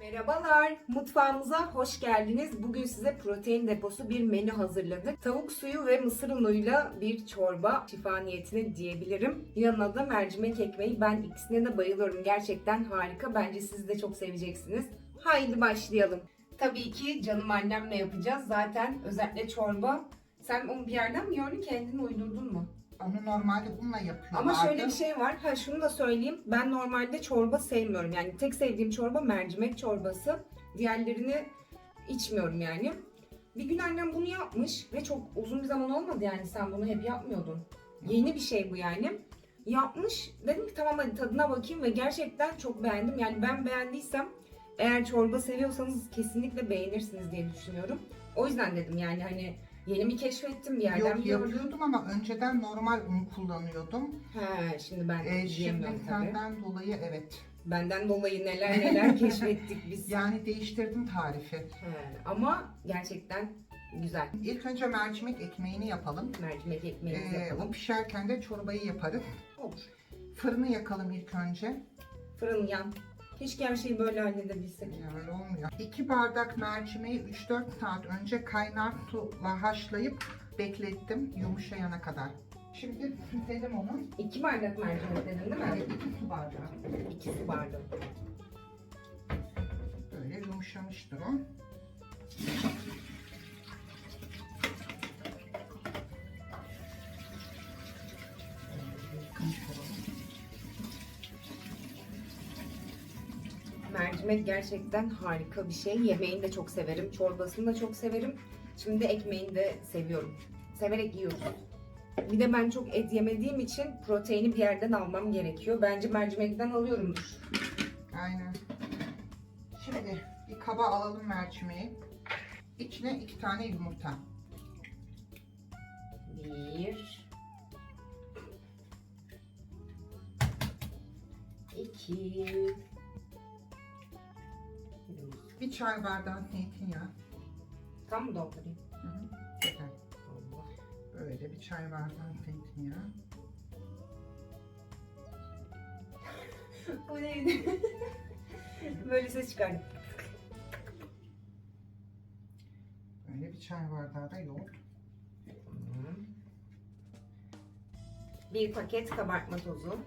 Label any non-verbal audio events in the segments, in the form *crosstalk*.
Merhabalar, mutfağımıza hoş geldiniz. Bugün size protein deposu bir menü hazırladık. Tavuk suyu ve mısır unuyla bir çorba şifa niyetine diyebilirim. Yanına da mercimek ekmeği. Ben ikisine de bayılıyorum. Gerçekten harika. Bence siz de çok seveceksiniz. Haydi başlayalım. Tabii ki canım annemle yapacağız. Zaten özellikle çorba. Sen onu bir yerden mi gördün, kendin uydurdun? Onu normalde bununla yapıyorlardı. Ama şöyle bir şey var. Ha şunu da söyleyeyim. Ben normalde çorba sevmiyorum. Yani tek sevdiğim çorba mercimek çorbası. Diğerlerini içmiyorum yani. Bir gün annem bunu yapmış ve çok uzun bir zaman olmadı yani sen bunu hep yapmıyordun. Yeni bir şey bu yani. Yapmış. Dedim ki tamam hadi tadına bakayım ve gerçekten çok beğendim. Yani ben beğendiysem eğer çorba seviyorsanız kesinlikle beğenirsiniz diye düşünüyorum. O yüzden dedim yani hani yeni mi keşfettim bir yerden Yok yapıyordum ama önceden normal un kullanıyordum. He şimdi ben Ee, şimdi diyemiyorum tabii. senden dolayı evet. Benden dolayı neler neler *laughs* keşfettik biz. Yani değiştirdim tarifi. He, ama gerçekten güzel. İlk önce mercimek ekmeğini yapalım. Mercimek ekmeğimizi Ee, yapalım. o pişerken de çorbayı yaparız. Olur. Fırını yakalım ilk önce. Fırın yan. Keşke her şeyi böyle halledebilsek. Ya öyle olmuyor. 2 bardak mercimeği 3-4 saat önce kaynar suyla haşlayıp beklettim yumuşayana kadar. Şimdi süzelim onu. İki bardak mercimek dedin değil mi? Evet 2 su bardağı. İki su bardağı. Böyle yumuşamıştır o. Mercimek gerçekten harika bir şey. Yemeğini de çok severim. Çorbasını da çok severim. Şimdi ekmeğini de seviyorum. Severek yiyoruz. Bir de ben çok et yemediğim için proteini bir yerden almam gerekiyor. Bence mercimekten alıyorumdur. Aynen. Şimdi bir kaba alalım mercimeği. İçine iki tane yumurta. Bir. İki. Bir çay bardağı zeytinyağı. Tam mı doldurayım? Hı hı. Yeter. Allah. Böyle bir çay bardağı zeytinyağı. O neydi? Böyle ses çıkardım. Böyle bir çay bardağı da yoğurt. Bir paket kabartma tozu.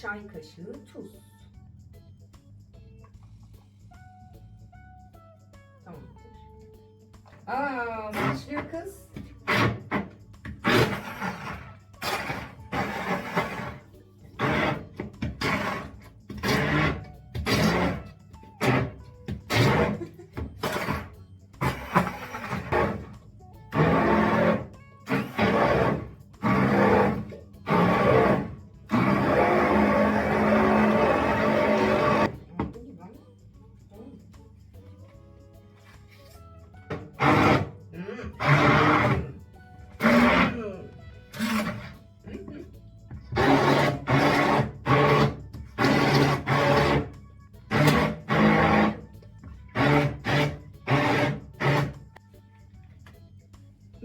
Çay kaşığı tuz. Tamamdır. Aa, başlıyor kız.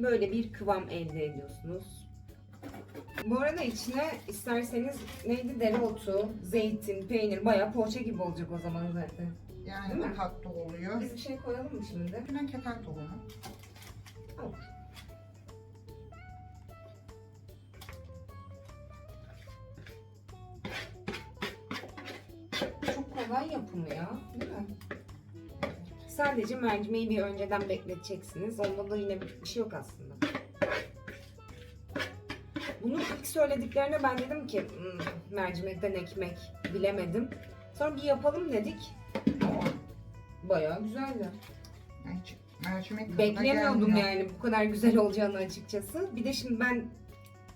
Böyle bir kıvam elde ediyorsunuz. Bu arada içine isterseniz neydi dereotu, zeytin, peynir bayağı poğaça gibi olacak o zaman zaten. Yani Değil mi? tatlı oluyor. Biz bir şey koyalım mı şimdi? Üstüne keten tohumu. Çok kolay yapımı ya, değil mi? Sadece mercimeği bir önceden bekleteceksiniz. Onda da yine bir şey yok aslında. Söylediklerine ben dedim ki "Hmm, mercimekten ekmek bilemedim. Sonra bir yapalım dedik. Bayağı güzeldi. Mercimek tadına Beklemiyordum yani bu kadar güzel olacağını açıkçası. Bir de şimdi ben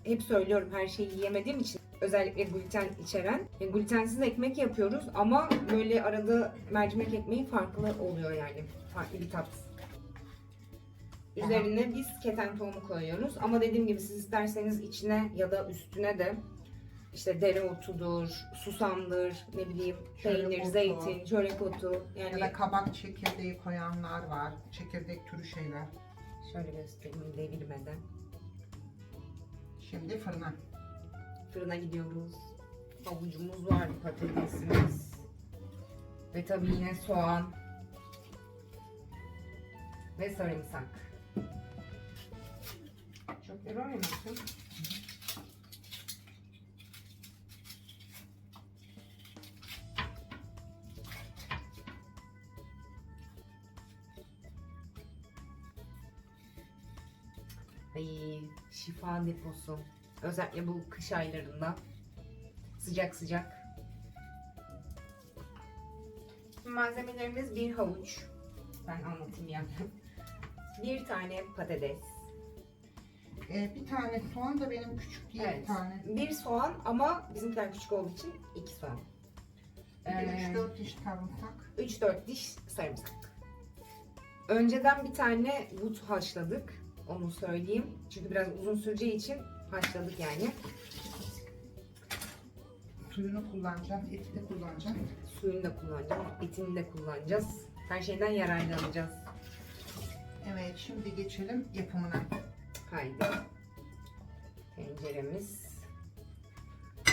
hep söylüyorum her şeyi yiyemediğim için özellikle gluten içeren. Yani glutensiz ekmek yapıyoruz ama böyle arada mercimek ekmeği farklı oluyor yani. Farklı bir tat. Üzerine biz keten tohumu koyuyoruz ama dediğim gibi siz isterseniz içine ya da üstüne de işte dereotudur, susamdır, ne bileyim peynir, otu. zeytin, çörek otu. Ya Yani da kabak çekirdeği koyanlar var. Çekirdek türü şeyler. şöyle göstereyim devirmeden. Şimdi fırına. Fırına gidiyoruz. Havucumuz var, patatesimiz. Ve tabii yine soğan. Ve sarımsak. Ay, şifa deposu. Özellikle bu kış aylarında. Sıcak sıcak. Malzemelerimiz bir havuç. Ben anlatayım yani. *laughs* Bir tane patates. Ee, bir tane soğan da benim küçük diye Evet. bir tane. Bir soğan ama bizimkiler küçük olduğu için iki soğan. Bir de Ee, 3-4 diş sarımsak. 3-4 diş sarımsak. Önceden bir tane but haşladık. Onu söyleyeyim. Çünkü biraz uzun süreceği için haşladık yani. Suyunu kullanacağım, eti de kullanacağım. Suyunu da kullanacağız, etini de kullanacağız. Her şeyden yararlanacağız. Evet, şimdi geçelim yapımına. Haydi. Tenceremiz.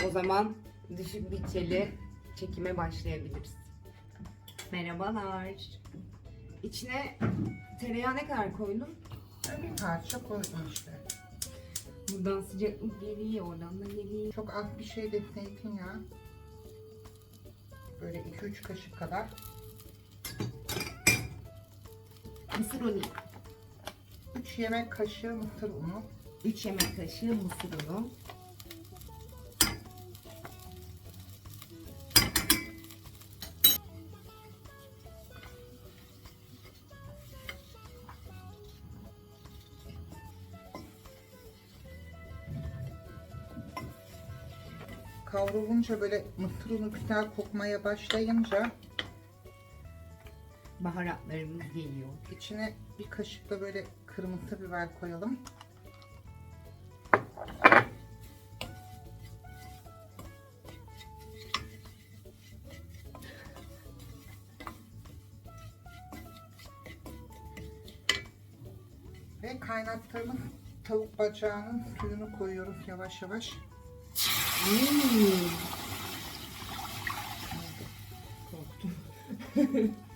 O zaman düşük bütçeli çekime başlayabiliriz. Merhabalar. İçine tereyağı ne kadar koydun? Bir parça koydum işte. Buradan sıcaklık geliyor, oradan da geliyor. Çok az bir şey de zeytinyağı. Böyle 2-3 kaşık kadar. Mısır unu. 3 yemek kaşığı mısır unu. 3 yemek kaşığı mısır unu. Kavrulunca böyle mısır unu güzel kokmaya başlayınca Baharatlarımız geliyor. içine bir kaşık da böyle kırmızı biber koyalım. Ve kaynattığımız tavuk bacağının suyunu koyuyoruz yavaş yavaş. Hmm. Korktum. *laughs*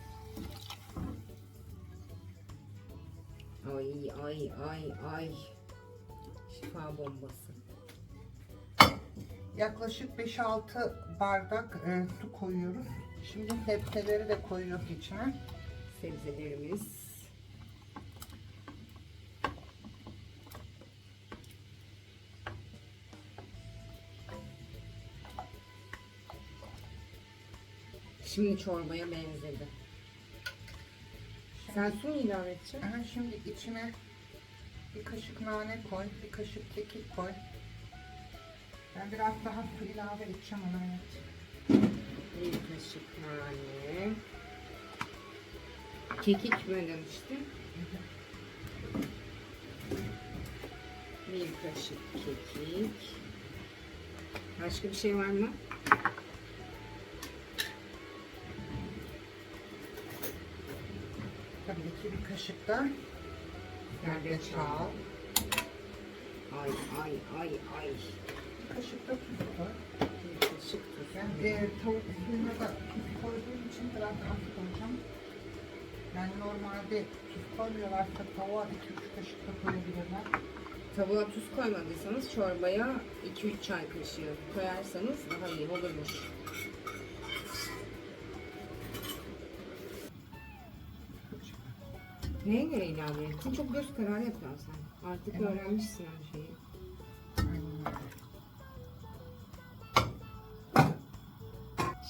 ay ay. Şifa bombası. Yaklaşık 5-6 bardak e, su koyuyoruz. Şimdi sebzeleri de koyuyoruz içine. Sebzelerimiz. Şimdi çorbaya benzedi. Sen su mu ilave edeceksin? Aha, şimdi içine bir kaşık nane koy, bir kaşık kekik koy. Ben biraz daha su ilave edeceğim ona. evet. Bir kaşık nane. Kekik mi demiştin? Bir kaşık kekik. Başka bir şey var mı? Tabii ki bir kaşık da Zerdeçal. Ay ay ay ay. bir kaşık da tuz. Bir kaşık tuz. Ben e, tavuk suyuna da tuz koyduğum için biraz az koyacağım. Yani normalde tuz koymuyorlarsa tavuğa 2-3 kaşık da koyabilirler. Tavuğa tuz koymadıysanız çorbaya 2-3 çay kaşığı koyarsanız daha iyi olur. Neye göre ilave ettin? Çok göz kararı yapıyorsun sen. Artık Evet. öğrenmişsin her şeyi.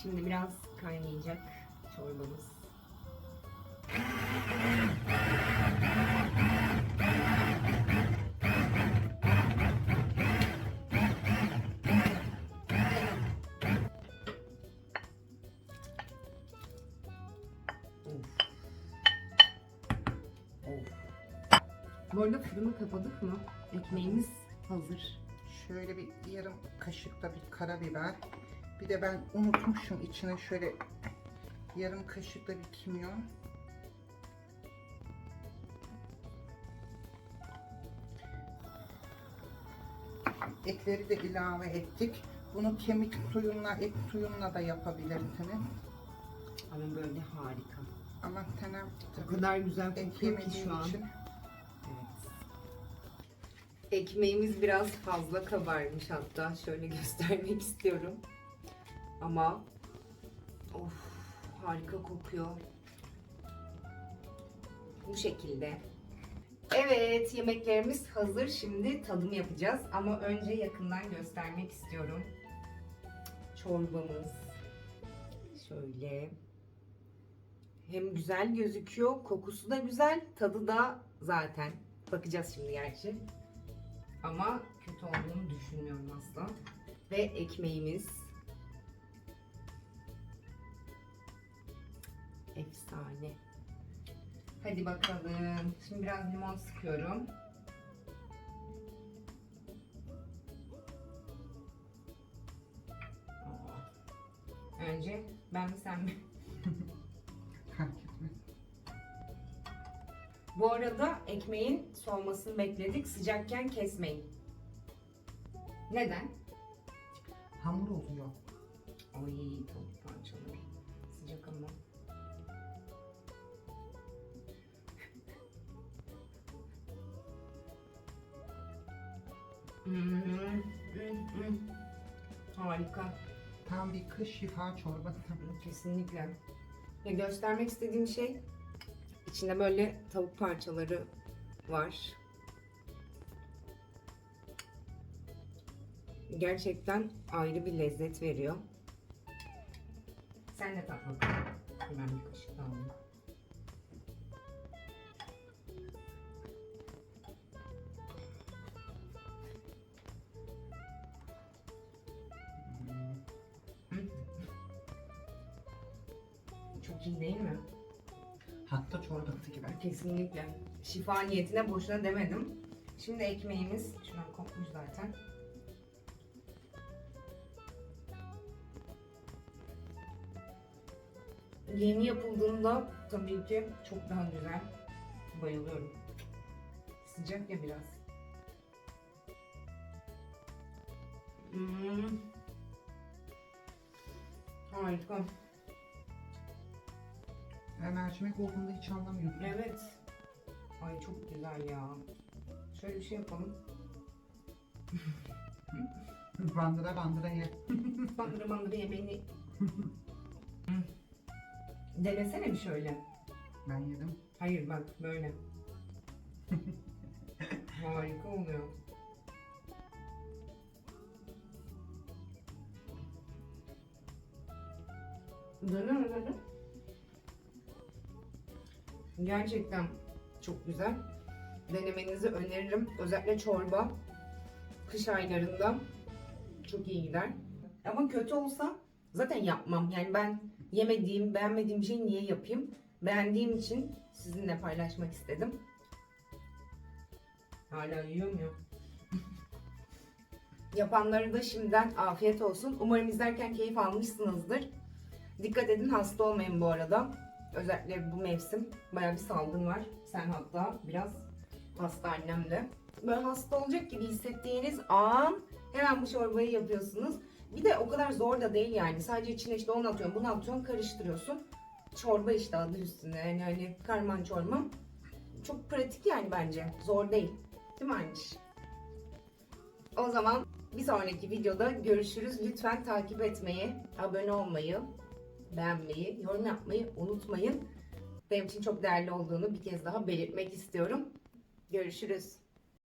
Şimdi biraz kaynayacak çorbamız. Bu arada fırını kapadık mı? Ekmeğimiz hazır. Şöyle bir yarım kaşık da bir karabiber. Bir de ben unutmuşum içine şöyle yarım kaşık da bir kimyon. Etleri de ilave ettik. Bunu kemik suyunla, et suyunla da yapabilirsiniz. Ama böyle harika. Ama tenem O kadar güzel kokuyor ki şu an. için. Ekmeğimiz biraz fazla kabarmış hatta. Şöyle göstermek istiyorum. Ama of harika kokuyor. Bu şekilde. Evet yemeklerimiz hazır. Şimdi tadım yapacağız. Ama önce yakından göstermek istiyorum. Çorbamız. Şöyle. Hem güzel gözüküyor, kokusu da güzel, tadı da zaten. Bakacağız şimdi gerçi. Ama kötü olduğunu düşünmüyorum asla. Ve ekmeğimiz. Efsane. Hadi bakalım. Şimdi biraz limon sıkıyorum. Aa. Önce ben mi sen mi? *laughs* Bu arada ekmeğin soğumasını bekledik. Sıcakken kesmeyin. Neden? Hamur oluyor. Ay tavuk parçaları. Sıcak ama. Hmm, hmm, hmm. Harika. Tam bir kış şifa çorbası. Kesinlikle. Ya göstermek istediğim şey içinde böyle tavuk parçaları var. Gerçekten ayrı bir lezzet veriyor. Sen de tat bakalım. Hemen bir kaşık daha alayım. Çok iyi değil mi? Hatta çorbası gibi. Kesinlikle. Şifa niyetine boşuna demedim. Şimdi ekmeğimiz şuradan kopmuş zaten. Yeni yapıldığında tabii ki çok daha güzel. Bayılıyorum. Sıcak ya biraz. Hmm. Harika. Ve mercimek olduğunda hiç anlamıyorsun. Evet. Ay çok güzel ya. Şöyle bir şey yapalım. *laughs* Bandıra bandıra ye. *laughs* Bandıra bandıra yemeğini. Hı. *laughs* Denesene bir şöyle. Ben yedim. Hayır bak böyle. Harika oluyor. Dene dene. Gerçekten çok güzel. Denemenizi öneririm. Özellikle çorba kış aylarında çok iyi gider. Ama kötü olsa zaten yapmam. Yani ben yemediğim, beğenmediğim şeyi niye yapayım? Beğendiğim için sizinle paylaşmak istedim. Hala yiyor mu? *laughs* Yapanlara da şimdiden afiyet olsun. Umarım izlerken keyif almışsınızdır. Dikkat edin hasta olmayın bu arada. Özellikle bu mevsim bayağı bir salgın var. Sen hatta biraz hasta annem de. Böyle hasta olacak gibi hissettiğiniz an hemen bu çorbayı yapıyorsunuz. Bir de o kadar zor da değil yani. Sadece içine işte onu atıyorsun, bunu atıyorsun, karıştırıyorsun. Çorba işte adı üstünde. Yani hani karman çorba. Çok pratik yani bence. Zor değil. Değil mi Anış? O zaman bir sonraki videoda görüşürüz. Lütfen takip etmeyi, abone olmayı, beğenmeyi, yorum yapmayı unutmayın. Benim için çok değerli olduğunu bir kez daha belirtmek istiyorum. Görüşürüz.